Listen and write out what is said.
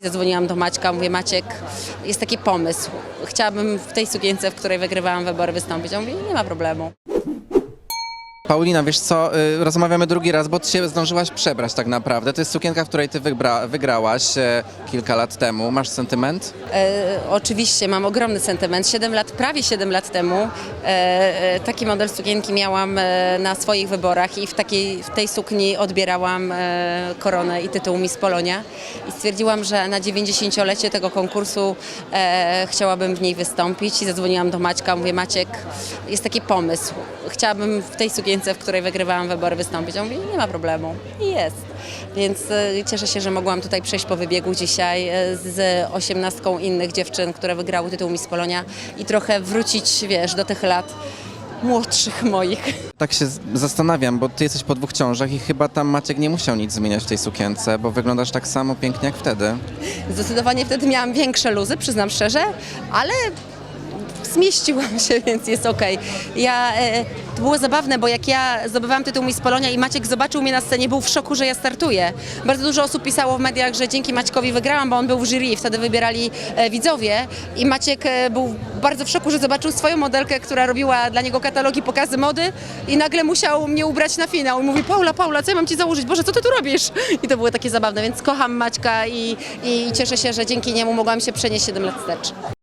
Zadzwoniłam do Maćka, mówię Maciek, jest taki pomysł. Chciałabym w tej sukience, w której wygrywałam wybory wystąpić. On mówi, nie ma problemu. Paulina, wiesz co, y, rozmawiamy drugi raz, bo ty się zdążyłaś przebrać tak naprawdę. To jest sukienka, w której ty wygrałaś e, kilka lat temu. Masz sentyment? E, oczywiście mam ogromny sentyment. 7 lat, prawie 7 lat temu e, e, taki model sukienki miałam e, na swoich wyborach i w, takiej, w tej sukni odbierałam e, koronę i tytuł Miss Polonia. I stwierdziłam, że na 90-lecie tego konkursu e, chciałabym w niej wystąpić i zadzwoniłam do Maćka. Mówię Maciek, jest taki pomysł. Chciałabym w tej sukience, w której wygrywałam wybory wystąpić. On mówi, nie ma problemu. I jest. Więc e, cieszę się, że mogłam tutaj przejść po wybiegu dzisiaj e, z osiemnastką innych dziewczyn, które wygrały tytuł Miss Polonia i trochę wrócić, wiesz, do tych lat młodszych moich. Tak się zastanawiam, bo ty jesteś po dwóch ciążach i chyba tam Maciek nie musiał nic zmieniać w tej sukience, bo wyglądasz tak samo pięknie jak wtedy. Zdecydowanie wtedy miałam większe luzy, przyznam szczerze, ale zmieściłam się, więc jest okej. Ja, e, to było zabawne, bo jak ja zdobywałam tytuł Miss Polonia i Maciek zobaczył mnie na scenie, był w szoku, że ja startuję. Bardzo dużo osób pisało w mediach, że dzięki Maćkowi wygrałam, bo on był w jury, wtedy wybierali e, widzowie i Maciek e, był bardzo w szoku, że zobaczył swoją modelkę, która robiła dla niego katalogi, pokazy mody i nagle musiał mnie ubrać na finał i mówi Paula, Paula, co ja mam ci założyć? Boże, co ty tu robisz? I to było takie zabawne, więc kocham Maćka i, i cieszę się, że dzięki niemu mogłam się przenieść 7 lat wstecz.